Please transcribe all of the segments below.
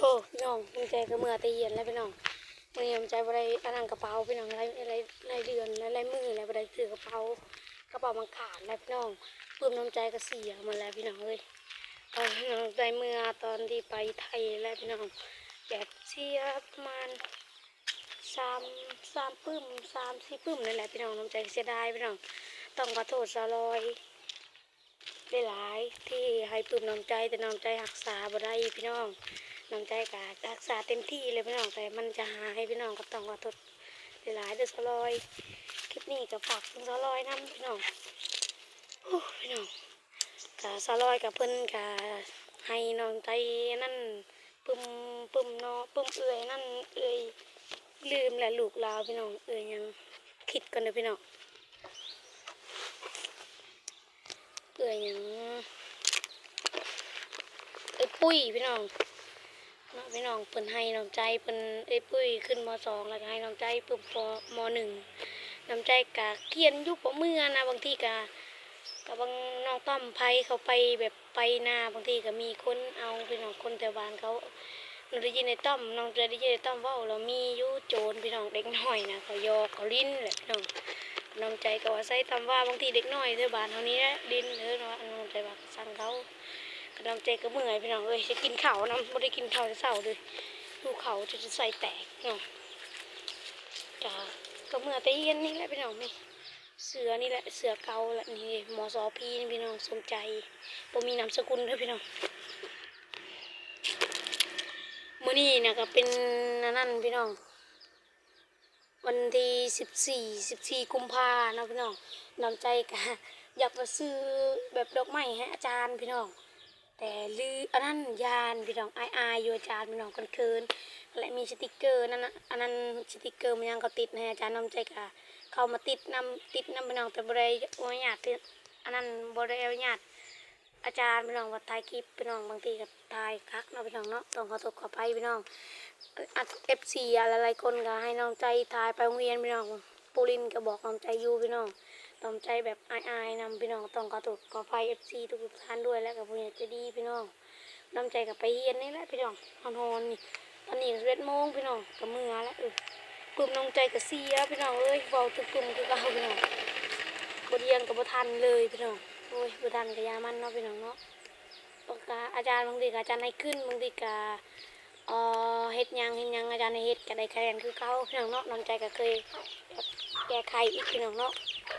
โอ้พี่น้องน้ำใจก็เมื่อตะเย็นแล้วพี่น้องวันนี้น้ำใจบ่ได้อันนั้นกระเป๋าพี่น้องไรไรไรเดือนไรไรมือแล้วบ่ได้ซื้อกระเป๋ากระเป๋ามันขาดแล้วพี่น้องปื้มน้ำใจก็เสียมาแล้วพี่น้องเอ้ยตอนพี่น้องได้เมื่อตอนที่ไปไทยแล้วพี่น้องแบบเสียประมาณสามสามปึ้มสามสี่ปึ้มนั่นแหละพี่น้องน้ำใจเสียดายพี่น้องต้องขอโทษสาลอยได้หลายที่ให้ปื้มน้ำใจแต่น้ำใจรักษาบ่ได้พี่น้อง น้ำใจกะรักษาเต็มที่เลยพี่น้องแต่มันจะหายพี่น้องก็ต้องขอโทษได้หลายเด้อสลอยคลิปนี้ก็ฝากถึงสลอยนํพี่น้องโอ้พี่น้องกะสลอยกับเพิ่นกะให้น้องใจนั่นปึ้มปึ้มเนาะปึ้มเอื่อยนั่นเอื่อยลืมแหละลูกลาวพี่น้องเอื่อยยังคิดกันเด้อพี่น้องเอื่อยยังเอ้ยปุ้ยพี่น้อง นาะพี่น้องเพิ่นให้น้ำใจเพิ่นเอ้ปุ้ยขึ้นมสองแล้วก็ให้น้ำใจเพิ่นมหนึ่งน้ำใจกะเกียนยุบเมื่อนะบางทีกะกับบางน้องต้อมไผเขาไปแบบไปนาบางทีก็มีคนเอาพี่น้องคนแถวบ้านเขาหนูได้ยินในต้อมน้องจะได้ยินในต้อมเว่าเรามียู่โจรพี่น้องเด็กน้อยนะเขายอกเขาลิ้นแหละพี่น้องน้ำใจก็ว่าใส่ทำว่าบางทีเด็กน้อยเธอบ้านเท่านี้แหละดินเธอเนาะน้ำใจว่าสั่งเขา ก็น้ำใจก็เมื่อยพี่น้องเอ้ยจะกินเขาน้ำไม่ได้กินเขาวแต่เช้าเลยดูเขาจะจะใส่แตกเนาะจ้าก็เมื่อแต่เย็นนี่แหละพี่น้องนี่เสือนี่แหละเสือเกาแหละนี่หมอสอพีนี่พี่น้องสนใจผมมีนามสกุลด้วยพี่น้องมื้อนี้นะก็เป็นอันนั่นพี่น้อง วันที่สิบสี่สิบสี่กุมภาเนาะพี่น้องน้ำใจกะอยากมาซื้อแบบดอกไม้ให้อาจารย์พี่น้อง แต่ลืออันนั้นยานพี่น้องไออายอยู่อาจารย์พี่น้องกันคินและมีสติกเกอร์นั่นอันนั้นสติกเกอร์มันยังเขาติดให้อาจารย์น้ำใจกะเขามาติดนำติดนำพี่น้องแต่บริวารญาติอันนั้นบริวารญาติอาจารย์พี่น้องว่าถ่ายคลิปพี่น้องบางทีก็ถ่ายคักเนาะพี่น้องเนาะต้องขอโทษขออภัยพี่น้องเอฟซีอะไรๆคนก็ให้น้องใจทายไปโรงเรียนพี่น้องปูรินก็บอกน้องใจอยู่พี่น้อง น้องใจแบบอายๆนำพี่น้องต้องขอโทษขออภัยเอฟซีทุกท่านด้วยแล้วกับผู้ใหญ่จะดีพี่น้องน้ำใจกับไปเรียนนี่แหละพี่น้องฮอนฮอนนี่ตอนนี้เอ็ดโมงพี่น้องกับมือแล้วเออกลุ่มน้องใจกับเสียพี่น้องเอ้ยเบาทุกกลุ่มคือเก่าพี่น้องบทเรียนกับบทันเลยพี่น้องโอ้ยบทันกับยามันเนาะพี่น้องเนาะปากกาอาจารย์บางทีก็อาจารย์ให้ขึ้นบางทีก็เออเฮ็ดยังเฮ็ดยังอาจารย์ให้เฮ็ดก็ได้คะแนนคือเก่าพี่น้องเนาะน้ำใจก็เคยแก้ไขอีกพี่น้องเนาะ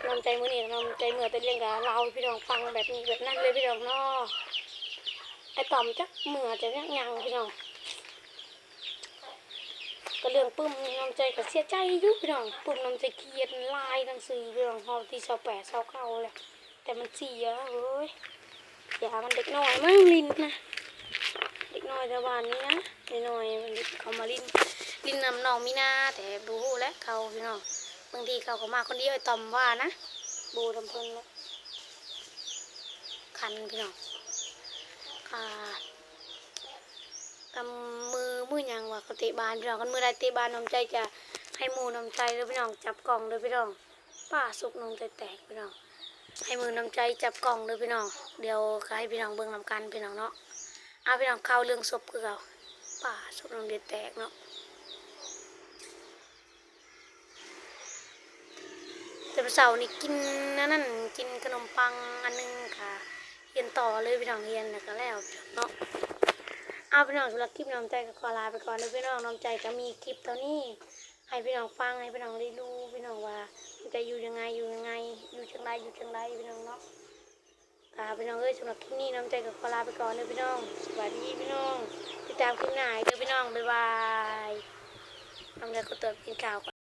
น้ำใจมือนี้น้ำใจเมื่อไปเรียนกับเราพี่น้องฟังแบบนี้แบบนั้นเลยพี่น้องเนาะไอต่อมจักเมื่อจะยังยังพี่น้องก็เรื่องปึ้มน้ำใจก็เสียใจยู่พี่น้องปึ้มน้ำใจเขียนลายหนังสือพี่น้องเฮาที่28 29แหละแต่มันเสียเฮ้ยอย่ามันเด็กน้อยมั่งลินนะเด็กน้อยแต่วานนี้นะเด็กน้อยมันเขามาลินลินนำน้องมีนาแต่บูฮูและเขาพี่น้อง บางทีเขาก็มาคนเดียวไอ้ตอมว่านะบูทำเพิ่นแล้วคันพี่น้องค่ะกำมือมือหยังว่าเขาเตะบานพี่น้องกันมือใดเตะบานน้ำใจจะให้มูน้ำใจเลยพี่น้องจับกล่องเลยพี่น้องป้าสุกน้องใจแตกพี่น้องให้มือน้ำใจจับกล่องเลยพี่น้องเดี๋ยวก็ให้พี่น้องเบิ่งนำกันพี่น้องเนาะเอาไปลองเข้าเรื่องศพคือเราป่าศพโรงเรียนแตกเนาะแต่ เสาร์นี่กินนั่นนั่นกินขนมปังอันหนึงค่ะเรียนต่อเลยพี่น้องเรียนแล้วก็แล้วเนาะเอาพี่น้องสำหรับคลิปน้องใจก็ขอลาไปก่อนนะพี่น้องน้องใจก็มีคลิปเท่านี้ให้พี่น้องฟังให้พี่น้องได้รู้พี่น้องว่าจะอยู่ยังไงอยู่ยังไง อยู่จังไรอยู่จังไรพี่น้องเนาะค่ะพี่น้องเอ้ยสำหรับคลิปนี้น้ำใจกับขอลาไปก่อนเลยพี่น้องสวัสดีพี่น้องติดตามคลิปหน้าเด้อพี่น้องบ๊ายบายน้ำใจก็เติมกินข้าวก่อน